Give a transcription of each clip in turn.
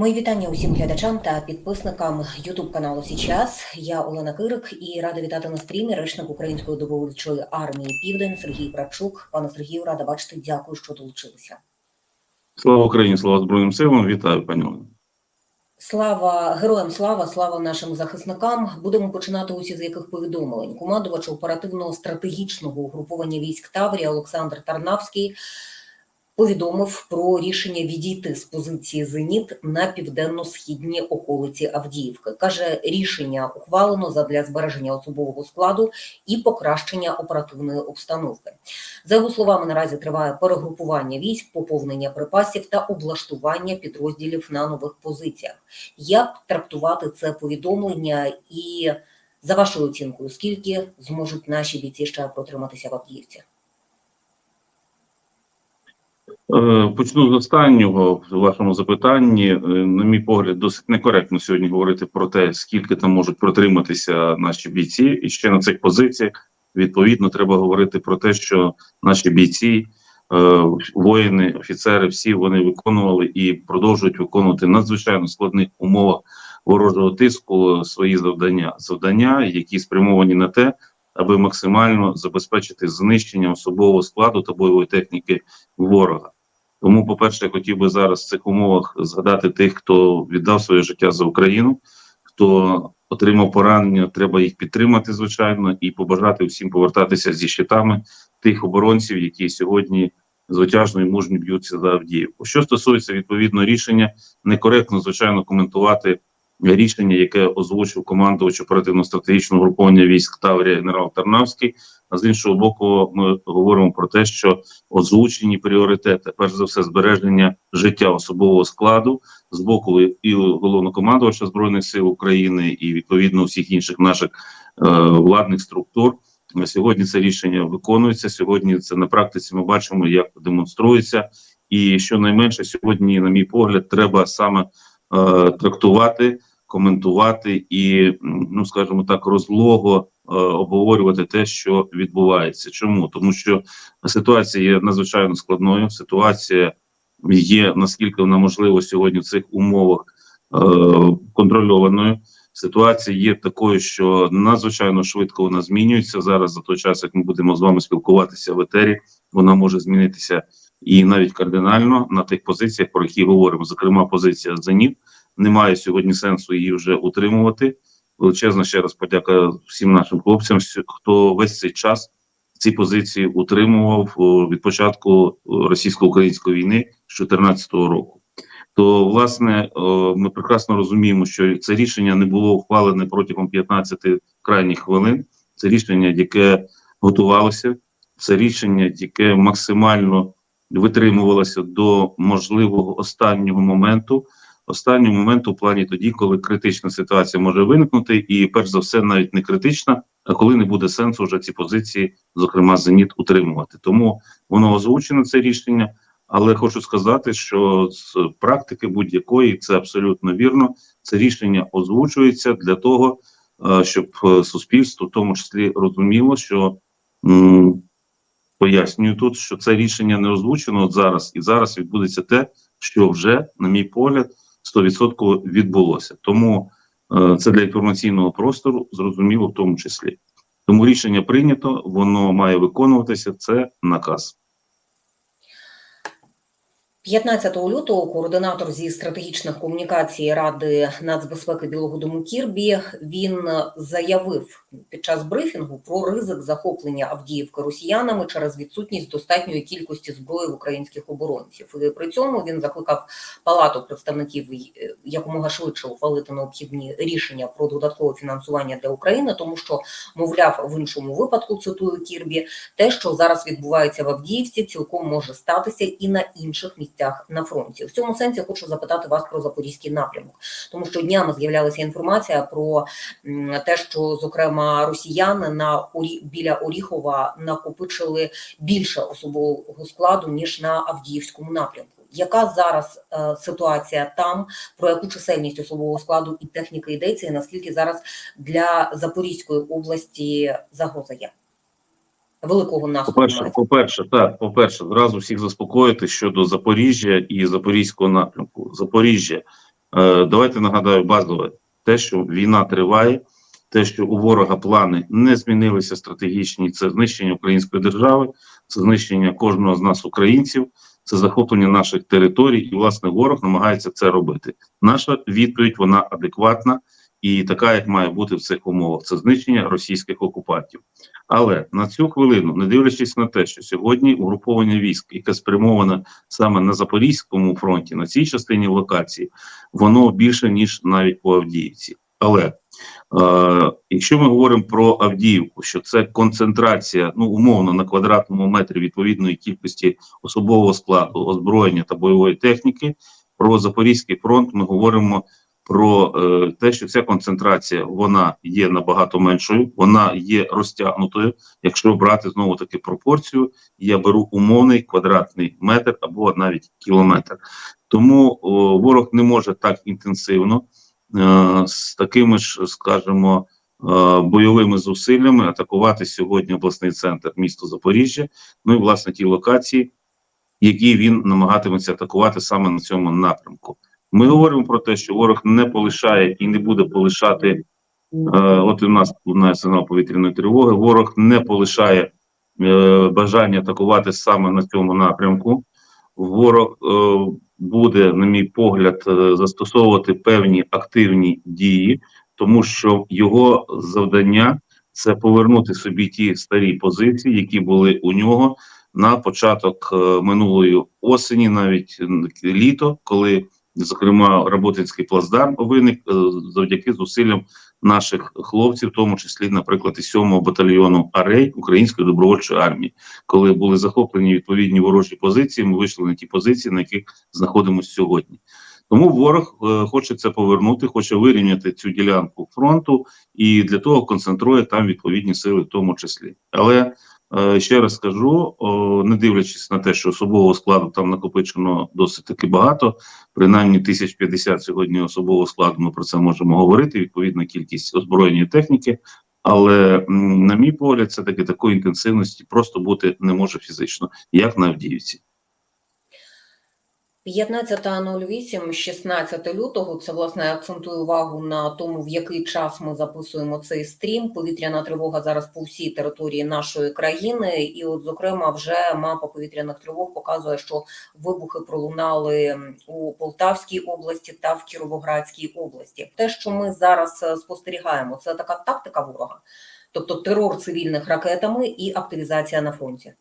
Мої вітання усім глядачам та підписникам Ютуб каналу Січас. Я Олена Кирик і рада вітати на стрімі речник Української добровольчої армії Південь Сергій Братчук. Пане Сергію, рада бачити. Дякую, що долучилися. Слава Україні, слава Збройним силам. Вітаю, пані Олено. Слава героям слава, слава нашим захисникам. Будемо починати усі з яких повідомлень. Командувач оперативного стратегічного угруповання військ Таврія Олександр Тарнавський повідомив про рішення відійти з позиції Зеніт на південно-східні околиці Авдіївки. каже, рішення ухвалено задля збереження особового складу і покращення оперативної обстановки. За його словами, наразі триває перегрупування військ, поповнення припасів та облаштування підрозділів на нових позиціях. Як трактувати це повідомлення і за вашою оцінкою, скільки зможуть наші бійці ще протриматися в Авдіївці? Е, Почну з останнього в вашому запитанні. Е, На мій погляд, досить некоректно сьогодні говорити про те, скільки там можуть протриматися наші бійці, і ще на цих позиціях відповідно треба говорити про те, що наші бійці, е, воїни, офіцери, всі вони виконували і продовжують виконувати надзвичайно складних умовах ворожого тиску свої завдання, завдання, які спрямовані на те, аби максимально забезпечити знищення особового складу та бойової техніки ворога. Тому, по-перше, я хотів би зараз в цих умовах згадати тих, хто віддав своє життя за Україну, хто отримав поранення, треба їх підтримати, звичайно, і побажати всім повертатися зі щитами тих оборонців, які сьогодні звитяжно і мужні б'ються за Авдіївку. Що стосується відповідного рішення, некоректно звичайно коментувати рішення, яке озвучив командувач оперативно-стратегічного груповання військ Таврія генерал Тарнавський. А з іншого боку, ми говоримо про те, що озвучені пріоритети, перш за все, збереження життя особового складу з боку і головнокомандувача збройних сил України, і відповідно всіх інших наших е, владних структур. Сьогодні це рішення виконується. Сьогодні це на практиці. Ми бачимо, як демонструється, і щонайменше сьогодні, на мій погляд, треба саме е, трактувати, коментувати і, ну скажімо так, розлого е, обговорювати те, що відбувається. Чому тому, що ситуація є надзвичайно складною. Ситуація є наскільки вона можливо сьогодні в цих умовах е, контрольованою. Ситуація є такою, що надзвичайно швидко вона змінюється зараз. За той час, як ми будемо з вами спілкуватися в етері, вона може змінитися і навіть кардинально на тих позиціях, про які говоримо. Зокрема, позиція Зеніт. Немає сьогодні сенсу її вже утримувати. Величезна ще раз подяка всім нашим хлопцям, хто весь цей час ці позиції утримував від початку російсько-української війни з 2014 року. То власне ми прекрасно розуміємо, що це рішення не було ухвалене протягом 15 крайніх хвилин. Це рішення, яке готувалося, це рішення, яке максимально витримувалося до можливого останнього моменту. Останнього моменту в плані тоді, коли критична ситуація може виникнути, і перш за все, навіть не критична, а коли не буде сенсу вже ці позиції, зокрема зеніт, утримувати. Тому воно озвучено це рішення. Але хочу сказати, що з практики будь-якої це абсолютно вірно. Це рішення озвучується для того, е, щоб е, суспільство, в тому числі, розуміло, що пояснюю тут, що це рішення не озвучено от зараз, і зараз відбудеться те, що вже, на мій погляд, 100% відбулося. Тому е, це для інформаційного простору зрозуміло в тому числі. Тому рішення прийнято, воно має виконуватися. Це наказ. 15 лютого координатор зі стратегічних комунікацій Ради нацбезпеки Білого Дому Кірбі він заявив під час брифінгу про ризик захоплення Авдіївки росіянами через відсутність достатньої кількості зброї в українських оборонців. І при цьому він закликав палату представників е, якомога швидше ухвалити необхідні рішення про додаткове фінансування для України, тому що, мовляв, в іншому випадку цитую Кірбі, те, що зараз відбувається в Авдіївці, цілком може статися і на інших місцях на фронті. В цьому сенсі хочу запитати вас про запорізький напрямок, тому що днями з'являлася інформація про те, що зокрема росіяни на Орі... біля Оріхова накопичили більше особового складу ніж на Авдіївському напрямку. Яка зараз е, ситуація там, про яку чисельність особового складу і техніки йдеться, і наскільки зараз для Запорізької області загроза є? Великого наступу По-перше, по-перше, так, по-перше, зразу всіх заспокоїти щодо Запоріжжя і Запорізького напрямку. Запоріжжя. Е, давайте нагадаю базове. Те, що війна триває, те, що у ворога плани не змінилися стратегічні, це знищення української держави, це знищення кожного з нас, українців, це захоплення наших територій, і власне ворог намагається це робити. Наша відповідь вона адекватна і така, як має бути в цих умовах. Це знищення російських окупантів. Але на цю хвилину, не дивлячись на те, що сьогодні угруповання військ, яке спрямоване саме на Запорізькому фронті, на цій частині локації, воно більше ніж навіть по Авдіївці. Але е, якщо ми говоримо про Авдіївку, що це концентрація, ну умовно на квадратному метрі відповідної кількості особового складу, озброєння та бойової техніки, про Запорізький фронт ми говоримо про е, те, що ця концентрація вона є набагато меншою, вона є розтягнутою. Якщо брати знову таки пропорцію, я беру умовний квадратний метр або навіть кілометр. Тому о, ворог не може так інтенсивно е, з такими ж, скажімо, е, бойовими зусиллями атакувати сьогодні обласний центр місто Запоріжжя. Ну і власне ті локації, які він намагатиметься атакувати саме на цьому напрямку. Ми говоримо про те, що ворог не полишає і не буде полишати. Е, от у нас лунає сигнал повітряної тривоги. Ворог не полишає е, бажання атакувати саме на цьому напрямку. Ворог е, буде, на мій погляд, е, застосовувати певні активні дії, тому що його завдання це повернути собі ті старі позиції, які були у нього на початок е, минулої осені, навіть літо, коли зокрема Роботинський плацдарм виник е, завдяки зусиллям наших хлопців, в тому числі, наприклад, і 7-го батальйону Арей Української добровольчої армії, коли були захоплені відповідні ворожі позиції, ми вийшли на ті позиції, на яких знаходимося сьогодні. Тому ворог е, хоче це повернути, хоче вирівняти цю ділянку фронту і для того концентрує там відповідні сили, в тому числі. Але ще раз скажу, не дивлячись на те, що особового складу там накопичено досить таки багато, принаймні 1050 сьогодні особового складу. Ми про це можемо говорити. Відповідна кількість озброєння техніки. Але на мій погляд, це таки такої інтенсивності просто бути не може фізично, як на Авдіївці. 15.08, 16 лютого. Це власне я акцентую увагу на тому, в який час ми записуємо цей стрім. Повітряна тривога зараз по всій території нашої країни, і, от, зокрема, вже мапа повітряних тривог показує, що вибухи пролунали у Полтавській області та в Кіровоградській області. Те, що ми зараз е, спостерігаємо, це така тактика ворога, тобто терор цивільних ракетами і активізація на фронті.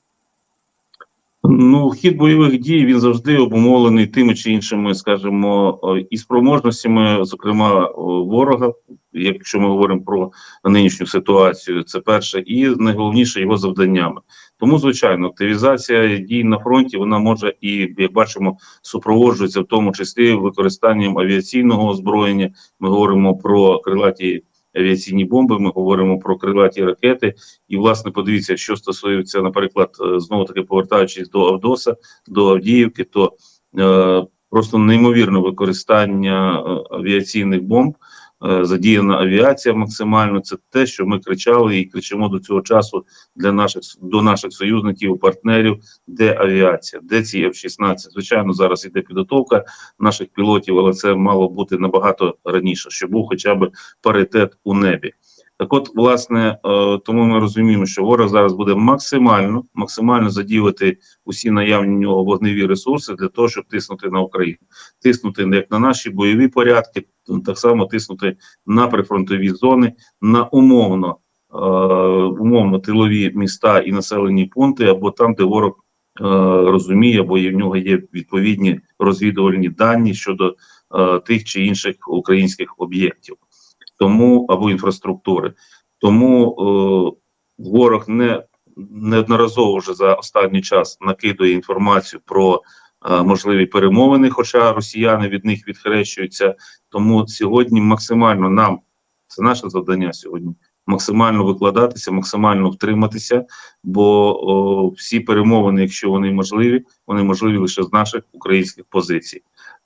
Ну, хід бойових дій він завжди обумовлений тими чи іншими, скажімо, і спроможностями, зокрема ворога, якщо ми говоримо про нинішню ситуацію, це перше, і найголовніше його завданнями. Тому, звичайно, активізація дій на фронті вона може і, як бачимо, супроводжується в тому числі використанням авіаційного озброєння. Ми говоримо про крилаті авіаційні бомби, ми говоримо про крилаті ракети. І, власне, подивіться, що стосується, наприклад, знову таки повертаючись до Авдоса, до Авдіївки, то е, просто неймовірне використання е, авіаційних бомб. Е, Задіяна авіація максимально це те, що ми кричали і кричимо до цього часу для наших до наших союзників, партнерів, де авіація, де ці F-16. Звичайно, зараз іде підготовка наших пілотів, але це мало бути набагато раніше, щоб був хоча б паритет у небі. Так, от, власне, е, тому ми розуміємо, що ворог зараз буде максимально максимально задіяти усі наявні в нього вогневі ресурси для того, щоб тиснути на Україну, тиснути як на наші бойові порядки, так само тиснути на прифронтові зони, на умовно е, умовно тилові міста і населені пункти, або там, де ворог е, розуміє, або є в нього є відповідні розвідувальні дані щодо тих чи інших українських об'єктів тому або інфраструктури. Тому е, ворог не неодноразово вже за останній час накидує інформацію про е, можливі перемовини, хоча росіяни від них відхрещуються. Тому сьогодні максимально нам це наше завдання сьогодні. Максимально викладатися, максимально втриматися, бо о, всі перемовини, якщо вони можливі, вони можливі лише з наших українських позицій.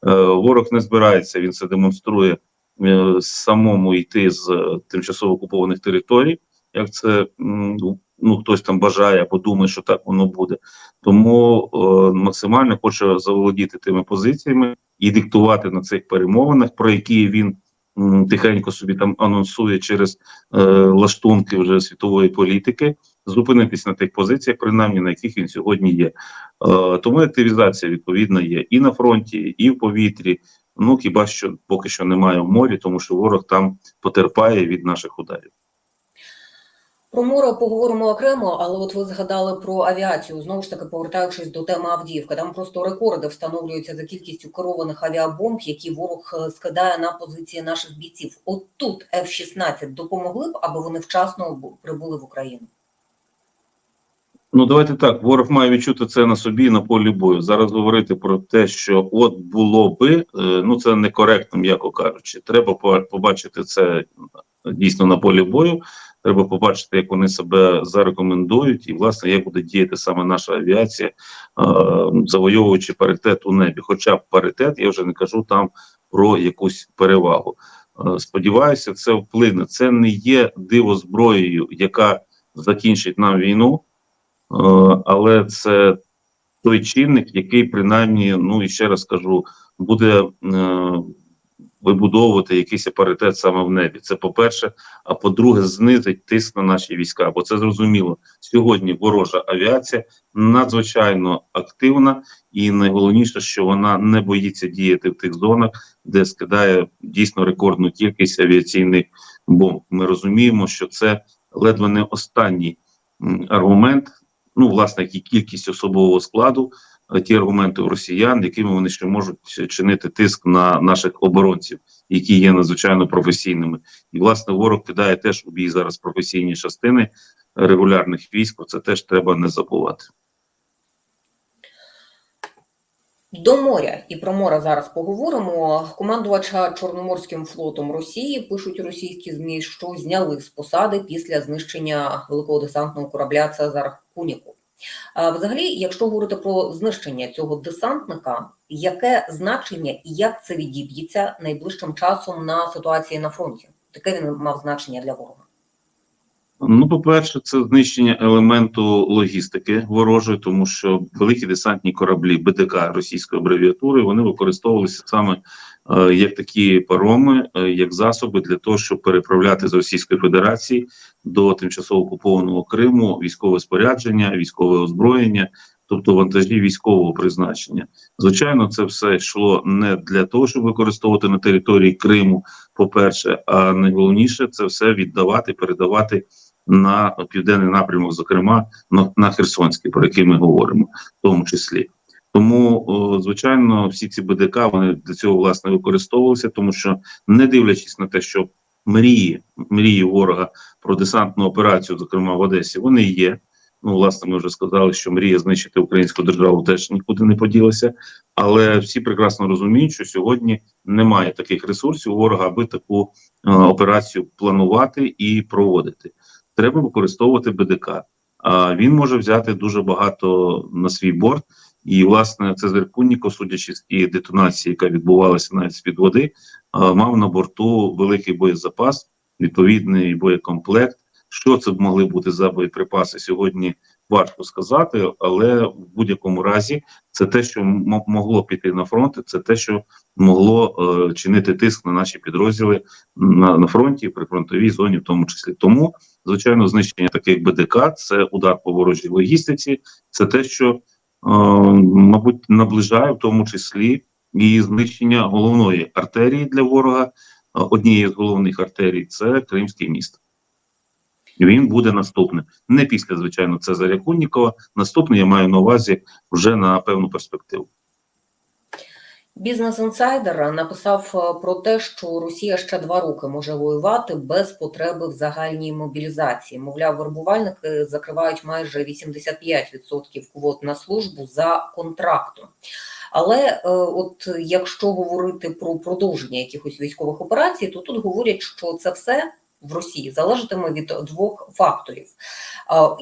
Е, ворог не збирається, він це демонструє самому йти з е, тимчасово окупованих територій, як це ну хтось там бажає або думає, що так воно буде. Тому е, максимально хоче заволодіти тими позиціями, і диктувати на цих перемовинах, про які він м, тихенько собі там анонсує через е, лаштунки вже світової політики, зупинитись на тих позиціях, принаймні на яких він сьогодні є. Е, тому активізація відповідна є і на фронті, і в повітрі. Ну хіба що поки що немає в морі, тому що ворог там потерпає від наших ударів. Про море поговоримо окремо, але от ви згадали про авіацію. Знову ж таки, повертаючись до теми Авдіївка, там просто рекорди встановлюються за кількістю керованих авіабомб, які ворог е, скидає на позиції наших бійців. От тут F-16 допомогли б, аби вони вчасно прибули в Україну. Ну давайте так. Ворог має відчути це на собі на полі бою. Зараз говорити про те, що от було би, е, ну це некоректно, м'яко кажучи. Треба побачити це е, дійсно на полі бою. Треба побачити, як вони себе зарекомендують, і власне як буде діяти саме наша авіація, е, завойовуючи паритет у небі. Хоча б паритет, я вже не кажу там про якусь перевагу. Сподіваюся, це вплине. Це не є дивозброєю, яка закінчить нам війну. Е, але це той чинник, який принаймні, ну і ще раз кажу, буде е, вибудовувати якийсь паритет саме в небі. Це по-перше, а по-друге, знизить тиск на наші війська. Бо це зрозуміло. Сьогодні ворожа авіація надзвичайно активна, і найголовніше, що вона не боїться діяти в тих зонах, де скидає дійсно рекордну кількість авіаційних бомб. Ми розуміємо, що це ледве не останній аргумент ну, власне, кількість особового складу, е, ті аргументи росіян, якими вони ще можуть чинити тиск на наших оборонців, які є надзвичайно професійними. І власне ворог кидає теж у бій зараз професійні частини регулярних військ. Це теж треба не забувати. До моря і про море зараз поговоримо. Командувача Чорноморським флотом Росії пишуть російські змі, що зняли з посади після знищення великого десантного корабля Цезар Куніку. Взагалі, якщо говорити про знищення цього десантника, яке значення і як це відіб'ється найближчим часом на ситуації на фронті? Таке він мав значення для ворога. Ну, по-перше, це знищення елементу логістики ворожої, тому що великі десантні кораблі БДК російської абревіатури вони використовувалися саме як такі пароми, е, як засоби для того, щоб переправляти з Російської Федерації до тимчасово окупованого Криму військове спорядження, військове озброєння, тобто вантажі військового призначення. Звичайно, це все йшло не для того, щоб використовувати на території Криму, по-перше, а найголовніше це все віддавати, передавати на південний напрямок, зокрема на Херсонський, про який ми говоримо, в тому числі. Тому, звичайно, всі ці БДК вони для цього власне використовувалися, тому що не дивлячись на те, що мрії, мрії ворога про десантну операцію, зокрема в Одесі, вони є. Ну, власне, ми вже сказали, що мрія знищити українську державу теж нікуди не поділася. Але всі прекрасно розуміють, що сьогодні немає таких ресурсів ворога, аби таку е, операцію планувати і проводити. Треба використовувати БДК. А він може взяти дуже багато на свій борт. І, власне, це Зеркунніко, судячи з тієї детонації, яка відбувалася навіть з-під води, е, мав на борту великий боєзапас, відповідний боєкомплект. Що це б могли бути за боєприпаси сьогодні? Важко сказати, але в будь-якому разі це те, що могло піти на фронт, це те, що могло е, чинити тиск на наші підрозділи на, на фронті, при фронтовій зоні, в тому числі. Тому, звичайно, знищення таких БДК це удар по ворожій логістиці, це те, що, мабуть, наближає в тому числі і знищення головної артерії для ворога. Е, Однієї з головних артерій це Кримський міст. Він буде наступним. Не після, звичайно, Цезаря Куннікова. Наступний я маю на увазі вже на певну перспективу. Бізнес-інсайдер написав е, про те, що Росія ще два роки може воювати без потреби в загальній мобілізації. Мовляв, вербувальники закривають майже 85% квот на службу за контрактом. Але е, от якщо говорити про продовження якихось військових операцій, то тут говорять, що це все в Росії залежатиме від двох факторів.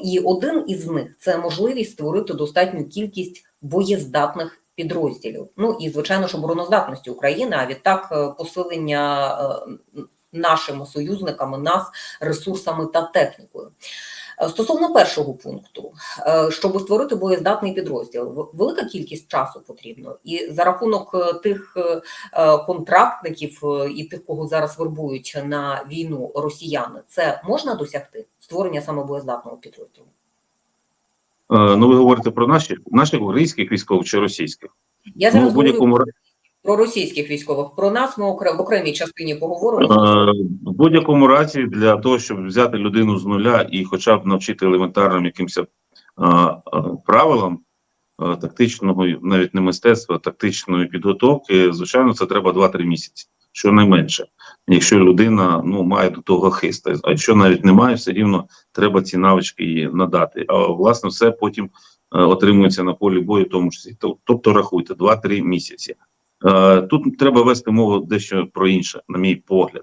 І один із них це можливість створити достатню кількість боєздатних підрозділів. Ну і звичайно ж обороноздатності України, а відтак е, посилення е, нашими союзниками нас ресурсами та технікою. Е, Стосовно першого пункту, щоб створити боєздатний підрозділ, велика кількість часу потрібно, і за рахунок тих контрактників і тих, кого зараз вербують на війну росіяни, це можна досягти створення саме боєздатного підрозділу. Е, Ну, ви говорите про наші наших українських військових чи російських? Я Ну, в будь-якому про російських військових. Про нас ми в окремій частині поговоримо. Е, В будь-якому разі, для того, щоб взяти людину з нуля і хоча б навчити елементарним якимось е, правилам тактичного, навіть не мистецтва, тактичної підготовки, звичайно, це треба 2-3 місяці, щонайменше. Якщо людина ну, має до того хист, а якщо навіть немає, все рівно треба ці навички їй надати. А власне все потім е, отримується на полі бою, тому числі. Тобто рахуйте 2-3 місяці. Е, Тут треба вести мову дещо про інше, на мій погляд.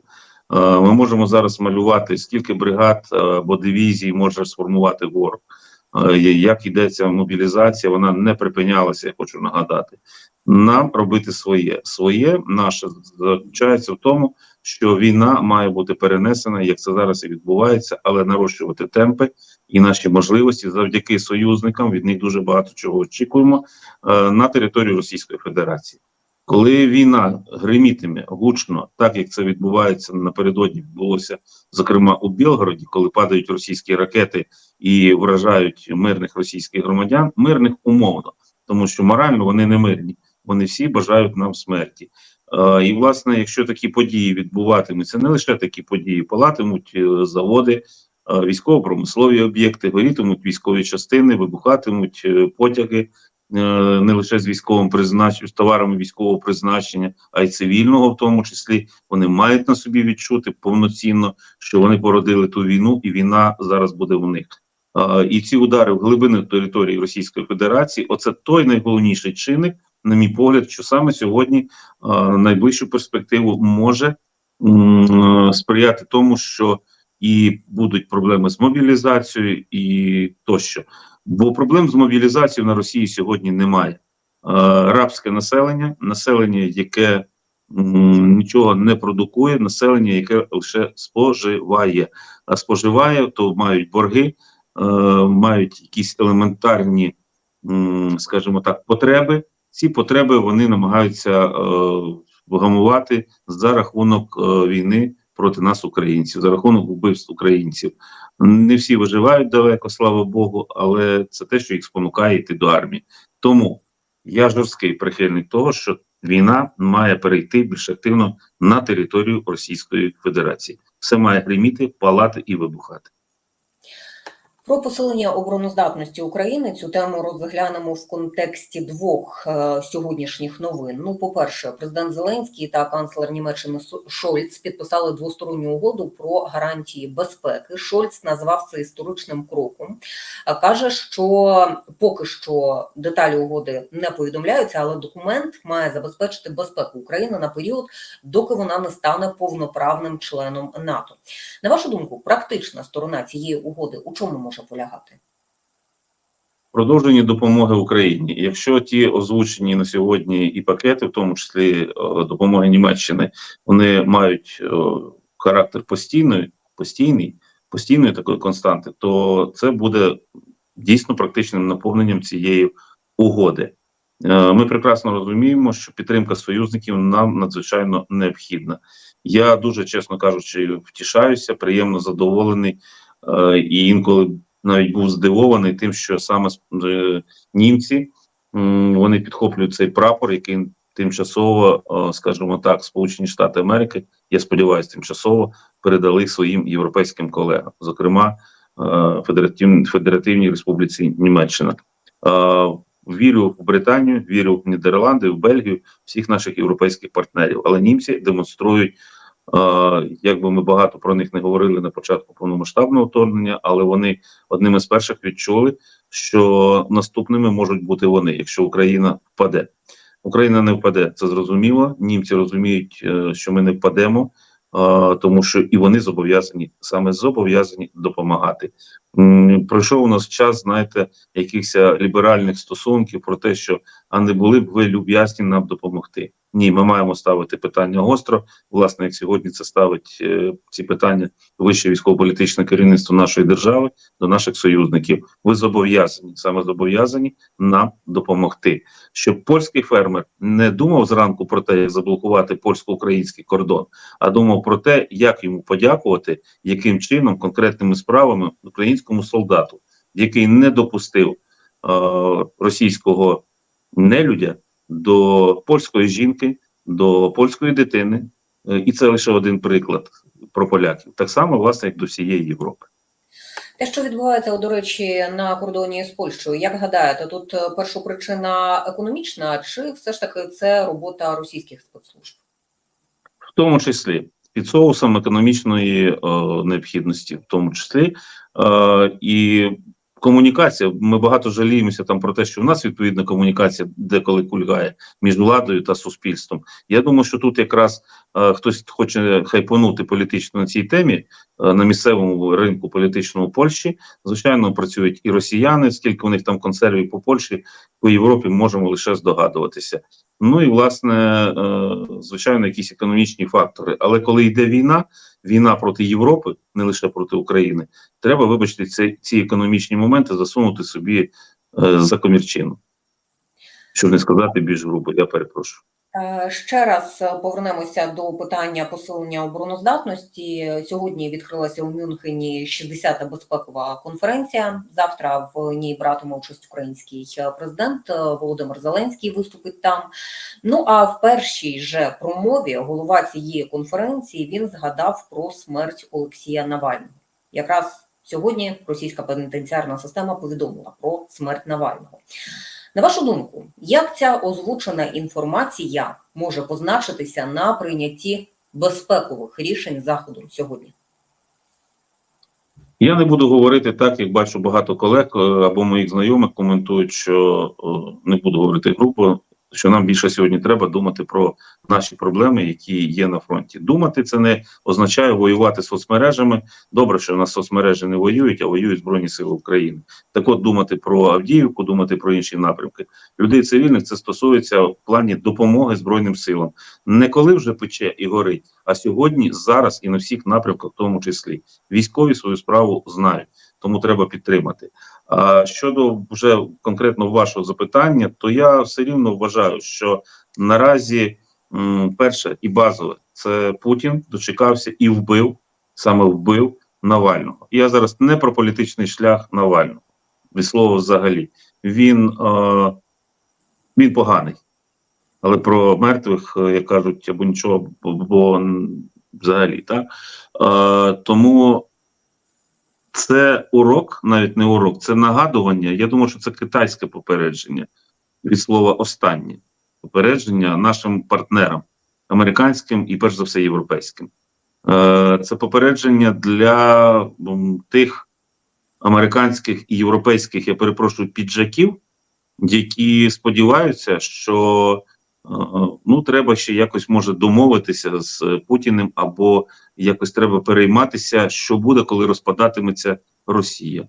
Е, Ми можемо зараз малювати, скільки бригад або дивізій може сформувати ворог. Як йдеться мобілізація, вона не припинялася, я хочу нагадати. Нам робити своє. Своє наше заключається в тому, що війна має бути перенесена, як це зараз і відбувається, але нарощувати темпи і наші можливості завдяки союзникам. Від них дуже багато чого очікуємо е, на територію Російської Федерації. Коли війна гримітиме гучно, так як це відбувається напередодні, відбулося зокрема у Білгороді, коли падають російські ракети і вражають мирних російських громадян, мирних умовно, тому що морально вони не мирні, вони всі бажають нам смерті. Е, і власне, якщо такі події відбуватимуться, не лише такі події, палатимуть е, заводи, е, військово-промислові об'єкти, горітимуть військові частини, вибухатимуть потяги не лише з військовим призначенням, з товарами військового призначення, а й цивільного, в тому числі, вони мають на собі відчути повноцінно, що вони породили ту війну, і війна зараз буде в них. І ці удари в глибини території Російської Федерації, оце той найголовніший чинник, на мій погляд, що саме сьогодні е, найближчу перспективу може м, сприяти тому, що і будуть проблеми з мобілізацією, і тощо. Бо проблем з мобілізацією на Росії сьогодні немає. Е, рабське населення, населення, яке нічого не продукує, населення, яке лише споживає. А споживає, то мають борги, е, мають якісь елементарні, скажімо так, потреби. Ці потреби вони намагаються е, вгамувати за рахунок е, війни проти нас, українців, за рахунок вбивств українців. Не всі виживають далеко, слава Богу, але це те, що їх спонукає йти до армії. Тому я жорсткий прихильник того, що війна має перейти більш активно на територію Російської Федерації. Все має гриміти, палати і вибухати. Про посилення обороноздатності України цю тему розглянемо в контексті двох е, сьогоднішніх новин. Ну, по-перше, президент Зеленський та канцлер Німеччини Шольц підписали двосторонню угоду про гарантії безпеки. Шольц назвав це історичним кроком. Е, Каже, що поки що деталі угоди не повідомляються, але документ має забезпечити безпеку України на період, доки вона не стане повноправним членом НАТО. На вашу думку, практична сторона цієї угоди у чому може полягати? Продовження допомоги Україні. Якщо ті озвучені на сьогодні і пакети, в тому числі е, допомоги Німеччини, вони мають е, характер постійної, постійний, постійної такої константи, то це буде дійсно практичним наповненням цієї угоди. Е, Ми прекрасно розуміємо, що підтримка союзників нам надзвичайно необхідна. Я дуже чесно кажучи, втішаюся, приємно задоволений і інколи навіть був здивований тим, що саме е, німці вони підхоплюють цей прапор, який тимчасово, е, скажімо так, Сполучені Штати Америки, я сподіваюся, тимчасово передали своїм європейським колегам, зокрема е, Федеративній Федеративній Республіці Німеччина. Вірю в Британію, вірю в Нідерланди, в Бельгію, всіх наших європейських партнерів. Але німці демонструють Як би ми багато про них не говорили на початку повномасштабного вторгнення, але вони одними з перших відчули, що наступними можуть бути вони, якщо Україна впаде. Україна не впаде, це зрозуміло. Німці розуміють, е, що ми не впадемо, тому що і вони зобов'язані саме зобов'язані допомагати. Пройшов у нас час, знаєте, якихось ліберальних стосунків про те, що а не були б ви люб'язні нам допомогти. Ні, ми маємо ставити питання гостро. Власне, як сьогодні це ставить е, ці питання вище військово-політичне керівництво нашої держави до наших союзників. Ви зобов'язані саме зобов'язані нам допомогти, щоб польський фермер не думав зранку про те, як заблокувати польсько-український кордон, а думав про те, як йому подякувати, яким чином конкретними справами українському солдату, який не допустив е, російського нелюдя до польської жінки, до польської дитини, Е, і це лише один приклад про поляків, так само власне як до всієї Європи. Те, що відбувається, до речі, на кордоні з Польщею, як гадаєте, тут е, першопричина економічна, чи все ж таки це робота російських спецслужб? в тому числі під соусом економічної е, необхідності, в тому числі е, і комунікація. Ми багато жаліємося там про те, що в нас відповідна комунікація деколи кульгає між владою та суспільством. Я думаю, що тут якраз е, хтось хоче хайпонути політично на цій темі е, на місцевому ринку політичному Польщі. Звичайно, працюють і росіяни, скільки у них там консервів по Польщі, по Європі можемо лише здогадуватися. Ну і власне, е, звичайно, якісь економічні фактори. Але коли йде війна, війна проти Європи, не лише проти України, треба, вибачте, ці, ці економічні моменти засунути собі е, за комірчину. Щоб не сказати більш грубо, я перепрошую. Е, Ще раз повернемося до питання посилення обороноздатності. Сьогодні відкрилася у Мюнхені 60-та безпекова конференція. Завтра в ній братиме участь український е, президент е, Володимир Зеленський виступить там. Ну а в першій же промові голова цієї конференції він згадав про смерть Олексія Навального. Якраз сьогодні російська пенітенціарна система повідомила про смерть Навального. На вашу думку, як ця озвучена інформація може позначитися на прийнятті безпекових рішень заходу сьогодні? Я не буду говорити так, як бачу багато колег е, або моїх знайомих коментують, що е, не буду говорити грубо, що нам більше сьогодні треба думати про наші проблеми, які є на фронті. Думати це не означає воювати соцмережами. Добре, що в нас соцмережі не воюють, а воюють Збройні Сили України. Так от думати про Авдіївку, думати про інші напрямки. Людей цивільних це стосується в плані допомоги Збройним силам. Не коли вже пече і горить, а сьогодні, зараз і на всіх напрямках, в тому числі. Військові свою справу знають, тому треба підтримати. А щодо вже конкретно вашого запитання, то я все рівно вважаю, що наразі м, перше і базове це Путін дочекався і вбив саме вбив Навального. Я зараз не про політичний шлях Навального, від слова взагалі. Він, е, він поганий, але про мертвих, е, як кажуть, або нічого, бо, бо взагалі так. Е, тому це урок, навіть не урок, це нагадування. Я думаю, що це китайське попередження від слова останнє попередження нашим партнерам, американським і перш за все європейським. Е, Це попередження для тих американських і європейських, я перепрошую, піджаків, які сподіваються, що ну треба ще якось може домовитися з Путіним, або якось треба перейматися, що буде, коли розпадатиметься Росія.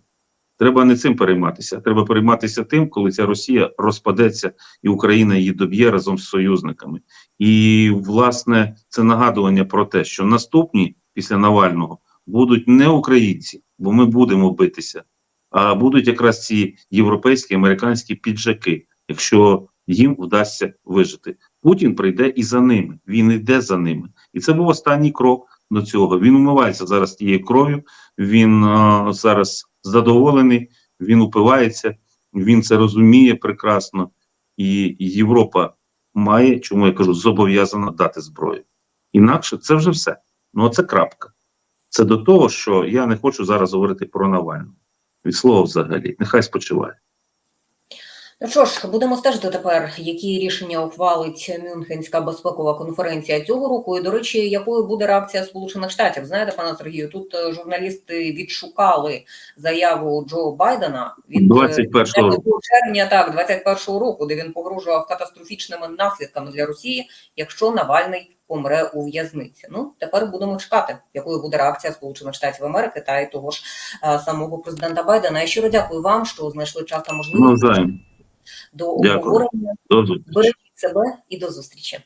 Треба не цим перейматися, треба перейматися тим, коли ця Росія розпадеться і Україна її доб'є разом з союзниками. І власне це нагадування про те, що наступні після Навального будуть не українці, бо ми будемо битися, а будуть якраз ці європейські американські піджаки, якщо їм вдасться вижити. Путін прийде і за ними. Він йде за ними, і це був останній крок до цього. Він умивається зараз тією кров'ю. Він а, зараз задоволений, він упивається, він це розуміє прекрасно, і Європа має, чому я кажу, зобов'язана дати зброю. Інакше це вже все. Ну це крапка. Це до того, що я не хочу зараз говорити про Навального. Від слова взагалі, нехай спочиває. Ну що ж, будемо стежити тепер, які рішення ухвалить Мюнхенська безпекова конференція цього року. І до речі, якою буде реакція Сполучених Штатів? Знаєте, пане Сергію, тут е, журналісти відшукали заяву Джо Байдена від е, 21 року. 5 червня, так 21-го року, де він погрожував катастрофічними наслідками для Росії, якщо Навальний помре у в'язниці. Ну тепер будемо чекати, якою буде реакція Сполучених Штатів Америки та й того ж е, самого президента Байдена. Я щиро дякую вам, що знайшли час та можливість. До обговорення. Бережіть себе і до зустрічі.